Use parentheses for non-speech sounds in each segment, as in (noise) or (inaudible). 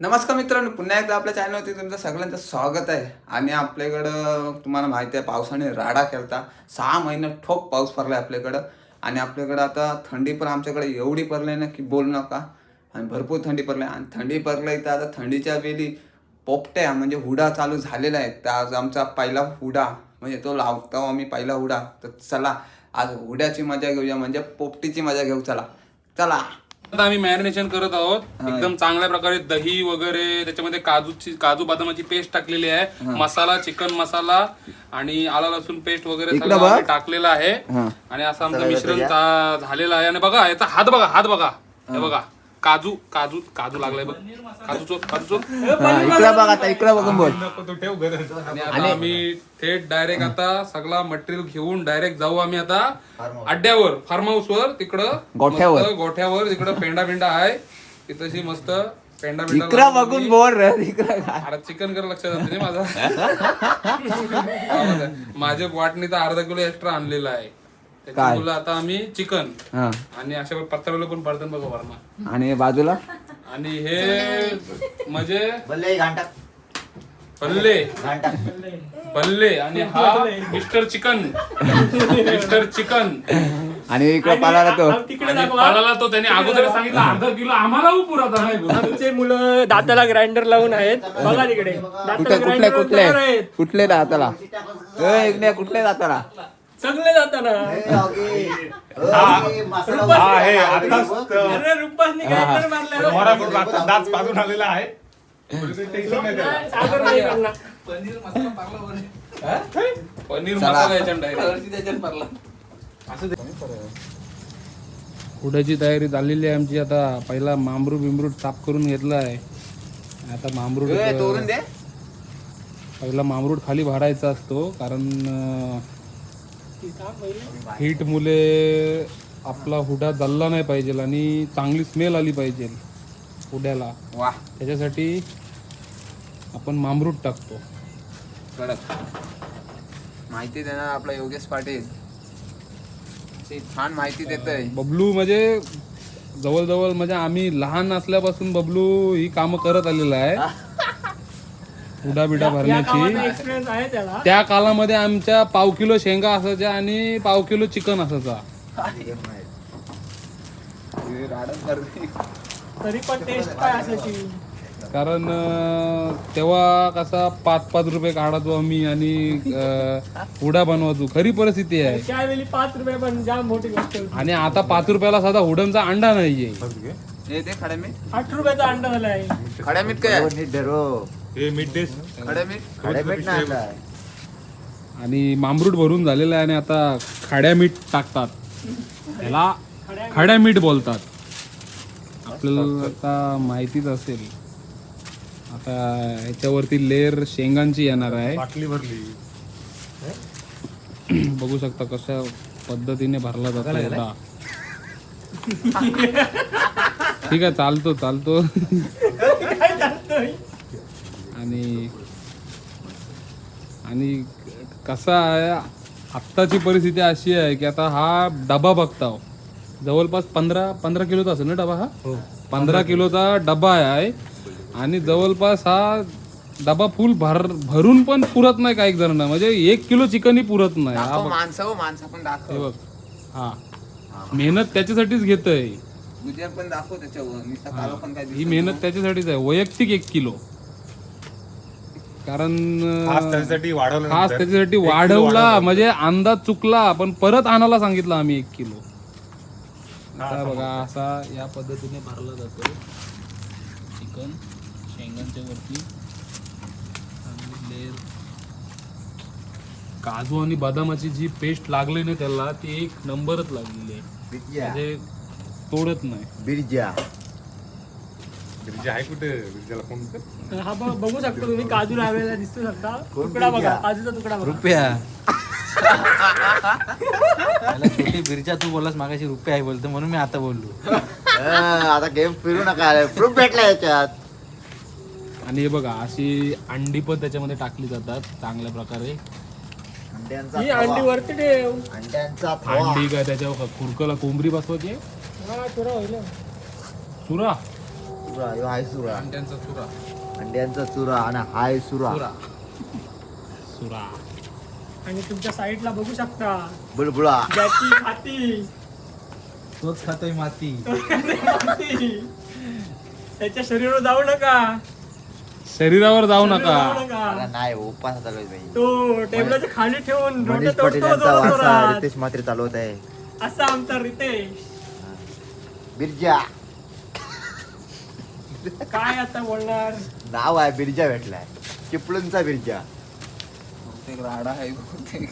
नमस्कार मित्रांनो पुन्हा एकदा आपल्या चॅनलवरती तुमचं सगळ्यांचं स्वागत आहे. आणि आपल्याकडं तुम्हाला माहिती आहे पावसाने राडा खेळता सहा महिने ठोक पाऊस पडला आपल्याकडं. आणि आपल्याकडं आता थंडी पण आमच्याकडे एवढी पडली ना की बोल नका. आणि भरपूर थंडी पडली. आणि थंडी पडली तर आता थंडीच्या वेळी पोपट्या म्हणजे हुडा चालू झालेला आहे. तर आज आमचा पहिला हुडा म्हणजे तो लावतो आम्ही पहिला हुडा. तर चला आज हुड्याची मजा घेऊया म्हणजे पोपटीची मजा घेऊ. चला. चला. आता आम्ही मॅरिनेशन करत आहोत. एकदम चांगल्या प्रकारे दही वगैरे त्याच्यामध्ये काजूची काजू बदामाची पेस्ट टाकलेली आहे. मसाला चिकन मसाला आणि आला लसूण पेस्ट वगैरे सगळं. आम्ही टाकलेलं आहे. हा. आणि असं आमचं मिश्रण चा- झालेलं आहे. आणि बघा याचा हात बघा हात बघा. हे. बघा. काजू काजू काजू लागलाय बघ. काजू चोख काजू चोख इकडं बघ आता इकडं बघून बोल. आणि आता आम्ही थेट डायरेक्ट आता सगळा मटेरियल घेऊन डायरेक्ट जाऊ आम्ही आता अड्ड्यावर फार्म हाऊस वर तिकडं गोठ्यावर. मस्त गोठ्यावर तिकडं पेंडा पेंडा आहे. तिथंशी मस्त पेंडा पेंडा इकडं बघून बोल रे इकडं. अरे चिकन कर लक्षात येत नाही माझा. (laughs) माझे वाटणी तर अर्धा किलो एक्स्ट्रा आणलेला आहे. त्याच्यामुळे आता आम्ही चिकन हा. आणि अशा पत्रावलं पण पडतात बघा वरमा. आणि बाजूला? आणि हे म्हणजे भले घांटा. पल्ले घांटा. पल्ले आणि हा मिस्टर चिकन. Mister chicken. आणि इकडं पालाला तो. आणि पळाला तो. त्याने अगोदर सांगितलं अर्धा किलो आम्हाला पुरवता नाही बोल. आमचे मुलं दाताला ग्राइंडर लावून आहेत. बघा तिकडे. दाताला कुठले कुठले कुठले? तयार आहेत. कुठले दाताला? ए, इकडे कुठले दाताला? सगळे जाताना. अरे रुपासनी ग्राइंडर मारलं. दात पाजून आलेला आहे. सागर नाही करणार. पनीर मसाला याच्यात direct. पुढ्याची तयारी झालेली आहे आमची. आता पहिला मामरू बिमरूट साफ करून घेतला आहे. आता दे. पहिला मामरूट खाली भारायचा असतो कारण हीट मुले आपला हुडा जल्ला नाही पाहिजे आणि चांगली स्मेल आली पाहिजे हुड्याला. वा त्याच्यासाठी आपण मामरूट टाकतो. कडक. माहिती देणार आपला योगेश पाटील. ते छान माहिती देतोय. बबलू म्हणजे जवळजवळ म्हणजे आम्ही लहान असल्यापासून बबलू ही कामं करत आलेला आहे. (laughs) हुडा बिडा भरण्याची. एक्सपिरियन्स आहे त्याला. त्या कालामध्ये आमच्या पाव किलो शेंगा असायच्या आणि पाव किलो चिकन असायचा. तरी पण टेस्ट काय असायची? कारण अं, तेव्हा कसा पाच पाच रुपये काढायचो आम्ही आणि अं, हुडा बनवायचो. खरी परिस्थिती आहे. त्यावेळी पाच रुपये पण जाम मोठी गोष्ट होती. आणि आता पाच रुपयाला साधा हुडांचा अंडा नाहीये. हे ते खड्या मीठ. आठ रुपयाचा अंडा झाला आहे खड्या मीठ काय? हे मिड डेस ना आता आणि मामरूट भरून झालेला आहे आणि आता खाड्या मीठ टाकतात. त्याला खड्या मीठ बोलतात. आपल्याला आता माहितीच असेल. आता ह्याच्यावरती लेअर शेंगांची येणार आहे. बाटली भरली. बघू शकता कशा पद्धतीने भरला जातो होता ठीक आहे चालतो चालतो. आणि आणि कसा आहे आत्ताची परिस्थिती अशी आहे की आता हा डबा बघताव जवळपास पंधरा पंधरा किलोचा असेल ना डबा हा? पंधरा किलोचा डबा आहे. आणि जवळपास हा डबा फुल भर भरून पण पुरत नाही काही जणांना. म्हणजे एक किलो चिकनही पुरत नाही. हा बघ. माणसं हो माणसं पण हे दाखव बघ. हा. मेहनत त्याच्यासाठीच घेतोय. गुजर पण दाखव त्याच्यावर. नुसतं काळं पण काय ही. दिसत मेहनत त्याच्यासाठीच आहे. वैयक्तिक एक किलो. कारण खास त्याच्यासाठी वाढवलं खास नंतर. त्याच्यासाठी एक किलो वाढवला वाढवलं. म्हणजे अंदाज चुकला पण परत आणायला सांगितलं आम्ही एक किलो. आता बघा असा या पद्धतीने भरला जातो. चिकन शेंगांच्या वरती. चांगली layer. काजू आणि बदामाची जी पेस्ट लागली ना त्याला ती एक नंबरच लागलेली आहे. बिरजा म्हणजे तोडत नाही. बिरजा बिरजा आहे कुठे? फोन कर. हा बघ बघू शकतो तुम्ही. काजू लावलेला दिसतो शकता. तुकडा बघा. काजूचा तुकडा बघा. रुपया. मला छोटी बिरजा तू बोललास मागाशी रुपये आहे बोलतो म्हणून मी आता बोललो. आता गेम फिरू नका प्रूफ भेटला याच्यात. आणि हे बघा अशी अंडी पण त्याच्यामध्ये टाकली जातात चांगल्या प्रकारे. अंड्यांचा ही अंडी थवा. वरती ठेव. अंड्यांचा थवा. अंडी काय त्याच्यावर खुरकला कोंबडी बसवायची? हा तुला होईल. चुरा सुरा ह्यो हाय सुरा अंड्यांचा चुरा. अंड्यांचा चुरा आणि हाय सुरा सुरा आणि तुमच्या साईडला बघू शकता. बुलबुळा. ज्याची खाती तोच खातोय माती. त्याच्या शरीरावर जाऊ नका. शरीरावर जाऊ नका. जाऊ नका. मला नाही उपास चालू आहे तो टेबलाच्या खाली ठेवून रोटे मनीष तोडतो पाटील यांचा वारसा जोरात. रितेश मात्रे चालवत आहे. असा आमचा रितेश. बिरजा. काय आता बोलणार? नाव आहे बिरजा भेटलाय. चिपळूणचा बिरजा. बहुतेक राडा आहे बहुतेक.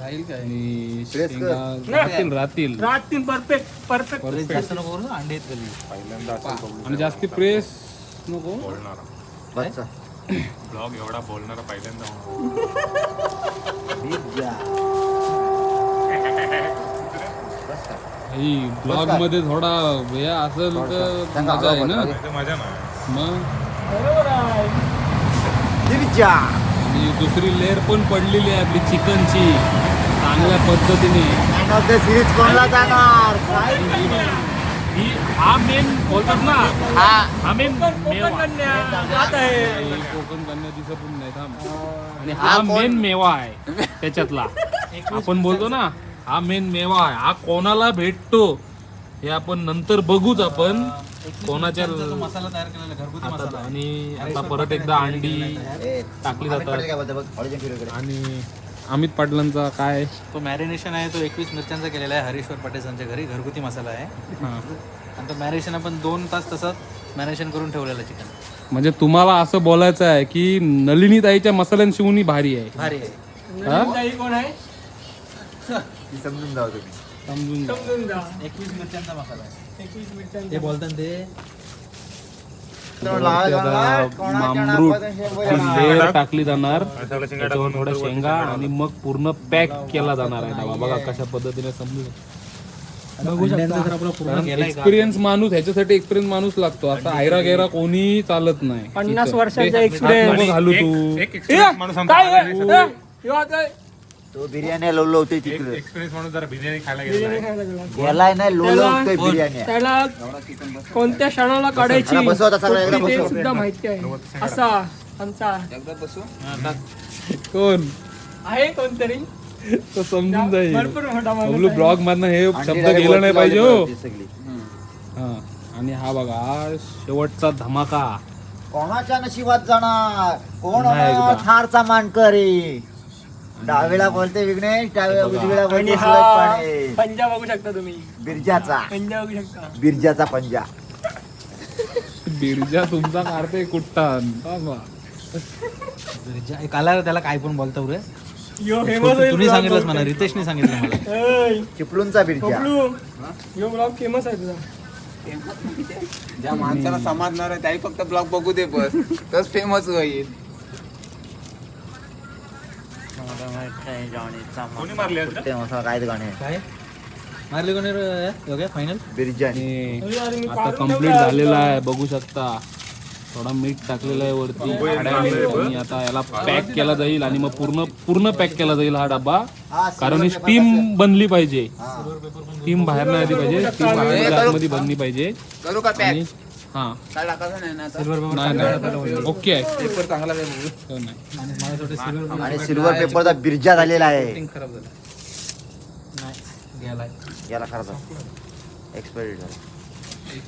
राहील काय? आणि प्रेस कर. शेंगा राहतील राहतील. राहतील परफेक्ट परफेक्ट जास्त नको करू ना, अंडे आहेत गली पहिल्यांदा असं बघू आणि जास्ती प्रेस नको. बोलणारा. बच्चा ब्लॉग एवढा बोलणारा पहिल्यांदा. होणार. (laughs) बिरजा बस का? ही ब्लॉगमध्ये थोडा हे असेल तर मजा आहे ना? मजा मग? आणि दुसरी लेअर पण पडलेली आहे आपली चिकनची. चांगल्या पद्धतीने. मॅन ऑफ द सिरीज कोणाला जाणार? ही हा मेन बोलतात ना? हा. मेन कोकण कन्या दिसत पण नाही थांब. आणि हा? मेन मेवा आहे त्याच्यातला. आपण बोलतो ना? हा मेन मेवा आहे. हा कोणाला भेटतो हे आपण नंतर बघूच आपण. कोणाच्या मसाला तयार केलेला घरगुती आता मसाला आणि आता परत एकदा अंडी टाकली अमित जातात. आणि अमित पाटलांचा काय? तो मॅरिनेशन आहे तो एकवीस मिरच्यांचा केलेला आहे हरीश्वर पाटील यांच्या घरी घरगुती मसाला आहे. हा. आणि तो मॅरिनेशन आपण दोन तास तसंच मॅरिनेशन करून ठेवलेलं चिकन म्हणजे तुम्हाला असं बोलायचं आहे की नलिनी ताईच्या मसाल्यांशिवून भारी आहे. भारी आहे. कोण आहे? ती समजून जाऊ तुम्ही. समजून जा. समजून जा एकवीस मिरच्यांचा मसाला आहे. एकवीस मिनिटांचा ते. बोलतात ते लेअर टाकली जाणार. त्याच्यावर थोड्या शेंगा आणि मग पूर्ण पॅक केला जाणार. आहे. डबा बघा कशा पद्धतीने समजून. अंड्यांचा जर आपला पूर्ण गेलाय का? एक्सपिरियन्स माणूस ह्याच्यासाठी एक्सपिरियन्स माणूस लागतो. असा आयरा गेरा कोणी चालत नाही. पन्नास. वर्षाचा नको घालू तू. एक एक्सपिरियन्स माणूस आमचा काय आला नाही. तो बिर्याणी लोलवते तिकडे. एक्सपिरियन्स माणूस जरा बिर्याणी खायला गेला बिर्याणी खायला गेला. गेलाय नाही लोलवतोय त्याला- बिर्याणी. त्याला कोणत्या क्षणाला काढायची? बसव आता सगळं एकदा ते बसव. सुद्धा माहिती आहे. असा आमचा एकदा बसू कोण? आहे कोणतरी? तो समजून जाईल. भरपूर मोठा माणूस बबलू आहे. ब्लॉग मधनं हे शब्द गेला नाही पाहिजे हो. सगळी. हा आणि हा बघा हा शेवटचा धमाका. कोणाच्या नशिबात जाणार? कोण पुन्हा होणार? एकदा. थारचा मानकरी डावीला बोलते विघ्नेश डाव्या उजवीला आणि बोलते हा पंजा बघू शकता तुम्ही. बिरजाचा. पंजा बघू शकता. बिरजाचा पंजा. बिरजा तुमचा काढते कुट्टान. बिरजा- काला त्याला काय पण बोलतो रे यो फेमस होईल तुम्ही सांगितलंच. मला रितेशने सांगितलं मला. चिपळूणचा बिरजा. यो ब्लॉग फेमस आहे तुझा. ज्या माणसाला समजणार आहे त्याही फक्त ब्लॉग बघू दे बस तच फेमस होईल. कोणी मारले आज रे? ते मसाला काय ते गाणे. काय? मारले कोणी योग्य फायनल बिरजानी आणि अरे यार, मी आता कंप्लीट ठेवला झालेला आहे बघू शकता. थोडा मीठ टाकलेला आहे वरती. आणि आता याला पॅक केला जाईल आणि मग पूर्ण पूर्ण पॅक केला जाईल हा डबा हा, कारण ही स्टीम बनली पाहिजे. स्टीम बाहेर नाही आली पाहिजे. स्टीम बाहेर आतमध्ये बनली पाहिजे. करू का आणि पॅक हा. काय टाकायचं नाही ना आता? नाही नाही. ओके. आहे पेपर चांगला आहे बघू. हो, नाही. आणि सिल्वर पेपरचा बिरजा झालेला आहे. खराब झालं. गेलाय. याला खरं एक्सपायरी झाला.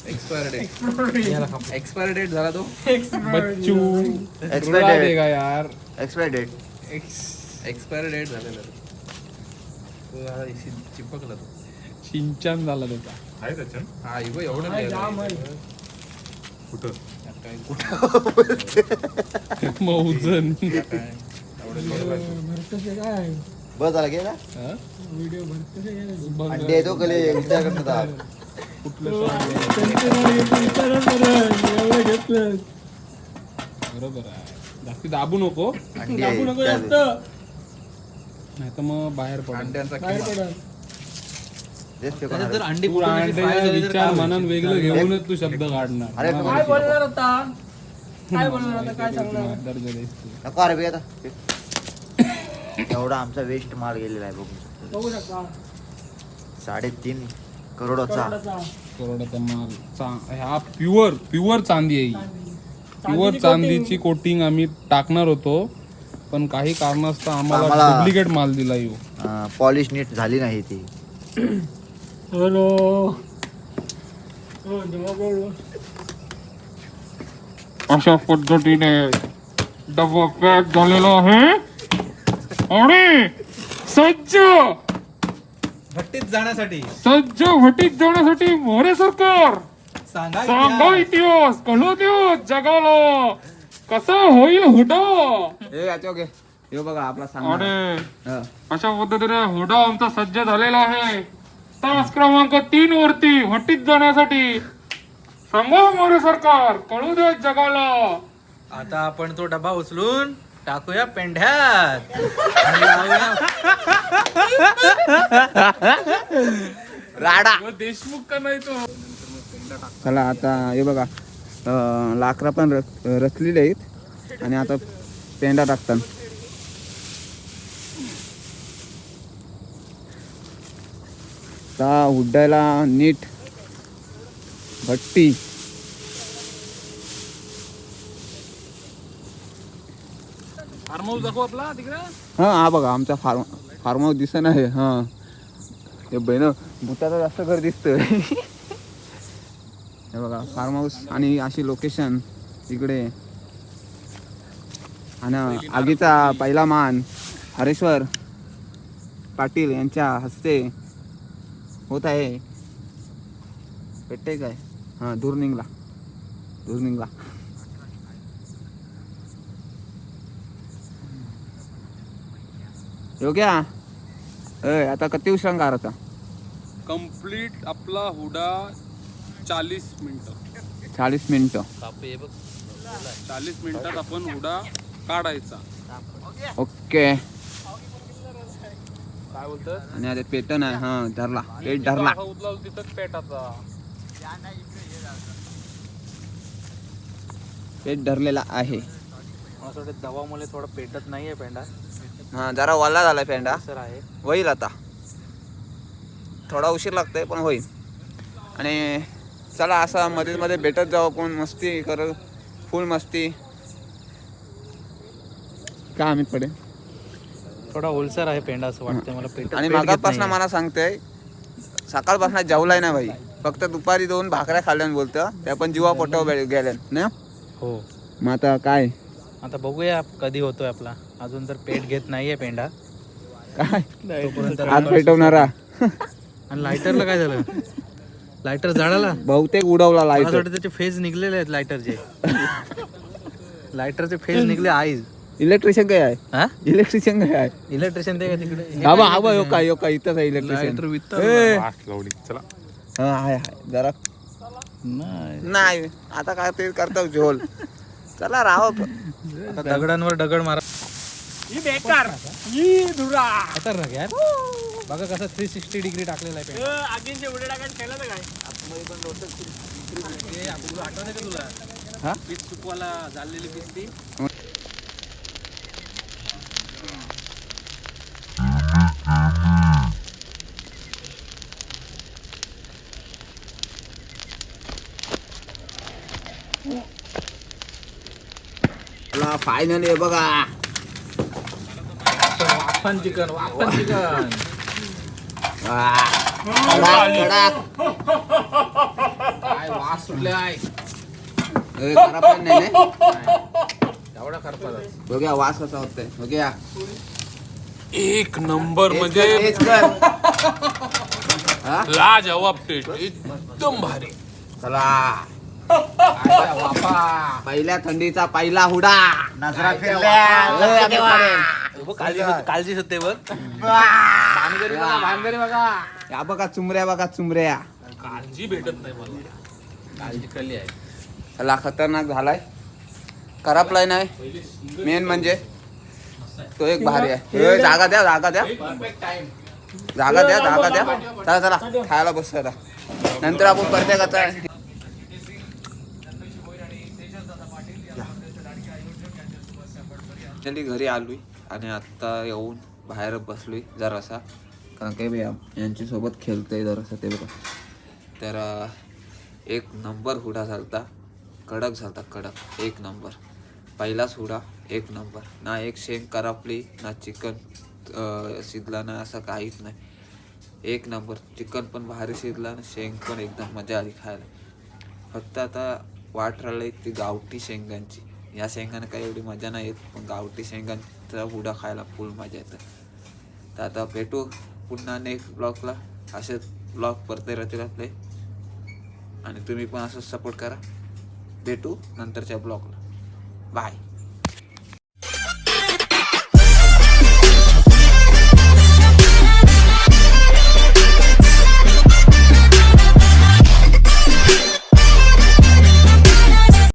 एक्सपायर डेट एक्सपायर डेट झाला तो? बच्चू. Expired रुला date. देगा यार. एक्सपायरी डेट एक्सपायर डेट झालेला तो. तो जरा इशी चिपकला तो. सिंचन झाला त्याचा. आहे त्याच्यात हा इगो एवढं नाही. कुठं? भरतोस हे? काय बस झाला गेला. हा? व्हिडिओ भरतोस हे अंडे येतो कले विचार करतात. एवढं घेतलं. बरोबर आहे. जास्ती दाबू नको. अंडी दाबू नको जास्त. नाही तर मग बाहेर पड. अंड्यांचा बाहेर. पडा. त्याच्यात कोणाला- जर अंडी तू फुटून अशी अंड्याला fry झाली तर विचार काय म्हणून होईल? वेगळं घेऊनच तू शब्द काढणार. अरे काय बोलणार आता? काय बोलणार आता? काय आहे. (laughs) सांगणार दर्जा द्यायची. नको अरे बे आता. एवढा आमचा वेस्ट माल गेलेला आहे बघू शकतो. बघू शकता. साडेतीन करोडचा. करोडाचा. करोडाचा माल. चा- हा प्युअर प्युअर चांदी आहे ही. प्युअर चांदीची चांदीची कोटिंग आम्ही टाकणार होतो पण काही कारणास्तव आम्हाला आम्हाला- डुप्लिकेट माल दिला येऊ. पॉलिश नीट झाली नाही ती. हो, बोलू. अशा पद्धतीने डबा पॅक झालेला आहे. आणि सज्ज. भट्टीत जाण्यासाठी. सज्ज भटीत जाण्यासाठी मोरे सरकार. सांगा सांगा इतिहास. कळू देऊ जगाला. कसा होईल हुडा? हे याच्या हे बघा आपला सांग. आणि अशा पद्धतीने हुडा आमचा सज्ज झालेला आहे. तास क्रमांक तीन वरती भट्टीत जाण्यासाठी सांगा मोरे सरकार कळू दे जगाला. आता आपण तो डबा उचलून टाकूया पेंढ्यात. आणि लावूया. राडा. देशमुख का नाही तो? चला आता हे बघा अं, लाकरा पण रच रचलेले आहेत. आणि आता पेंडा टाकतात आता हुड्डायला नीट भट्टी. फार्म हाऊस दाखव आपला तिकडे. हा हा बघा आमचा फार्म फार्म हाऊस दिसत आहे हा. हे बहिण भूताचा जास्त घर दिसतोय. हे बघा फार्म हाऊस आणि अशी लोकेशन इकडे. आणि आगीचा पहिला मान हरेश्वर पाटील यांच्या हस्ते. होत आहे. भेटते काय? हां दूर निघला दूर निघला योग्या? अय आता किती उशिरा काढायचा कंप्लीट आपला हुडा चाळीस मिनिटं. चाळीस मिनिटं. चाळीस मिनिटात आपण हुडा काढायचा. ओके. काय बोलतात आणि आता पेटन आहे हा धरला. पेट धरला. उचलाल तिथं पेटाचा. पेट धरलेला आहे. मला दवामुळे थोडं पेटत नाहीये पेंडा हा जरा वाला झाला पेंडा सर आहे. होईल आता. थोडा उशीर लागतोय पण होईल. आणि चला असं मध्ये मध्ये भेटत जाऊ कोण मस्ती कर. फुल मस्ती. का आम्ही पडे थोडा ओलसर आहे पेंडा असं वाटतंय मला. आणि पेट घेत मागापासून नाहीये. मला सांगते सकाळपासून जेवलाय ना भाई फक्त दुपारी दोन भाकऱ्या खाल्ल्यान बोलतं त्या पण जीवा पोटावर गेल्या ना? हो. मग आता काय? आता बघूया कधी होतोय आपला. अजून तर पेट घेत नाहीये पेंडा. काय? तोपर्यंत पेटवणारा. आणि लायटरला काय झालं? लायटर जाळाला बहुतेक उडवला मला लाइट असं वाटतं त्याचे फेज निघलेले आहेत लायटरचे. लायटरचे फेज निघले आईज. इलेक्ट्रिशियन काय आहे? हा? इलेक्ट्रिशियन काय आहे? इलेक्ट्रिशियन ते का तिकडे? हे हा बा काय हा बा यो काय यो काय इथंच आहे इलेक्ट्रिशियन लावली. चला. हा हाय हाय. जरा. नाही नाही आता काय ते करतो झोल. चला राहो आता दगडांवर दगड मारा. ही ही खतरनाक यार. बघा कसं थ्री सिक्स्टी डिग्री टाकलेला आहे ते आठवण का तुला हा? झालेली ती फायनली बघा वाफन चिकन वाफन चिकन. कडक. काय वास सुटलाय ए, खराब पण नाही ना? एवढा खरपाला बघूया वास कसा होतोय बघूया एक नंबर म्हणजे. (laughs) हा? लाजवाब टेस्ट एकदम भारी चला पहिल्या थंडीचा पहिला हुडा. नजरा. काळजी काळजी होते बघ. बघा या बघा चुमऱ्या बघा चुमऱ्या. काळजी भेटत नाही मला. काळजी कली आहे. चला खतरनाक झालाय. करपलाय नाही मेन म्हणजे तो एक भारी आहे. जागा द्या जागा द्या. जागा द्या जागा द्या. चला चला. खायला बस आता. नंतर आपण प्रत्येकाचा चली घरी आलोय आणि आत्ता येऊन बाहेर बसलोय जरासा. कारण काही बी यांच्यासोबत खेळतोय जरासा ते बघा. तर एक नंबर हुडा झालता. कडक झालता कडक. एक नंबर. पहिलाच हुडा एक नंबर. ना एक शेंग करापली ना चिकन शिजला ना असं काहीच नाही. एक नंबर. चिकन पण भारी शिजला आणि शेंग पण एकदम मजा आली खायला. फक्त आता वाट राहिली ती गावठी शेंगांची. या शेंगांना काही एवढी मजा नाही येत पण गावठी शेंगांचा हुडा खायला फुल मजा येतं. तर आता भेटू पुन्हा नेक्स्ट ब्लॉगला असेच ब्लॉग परते राहतील आपले. आणि तुम्ही पण असंच सपोर्ट करा. भेटू नंतरच्या ब्लॉगला बाय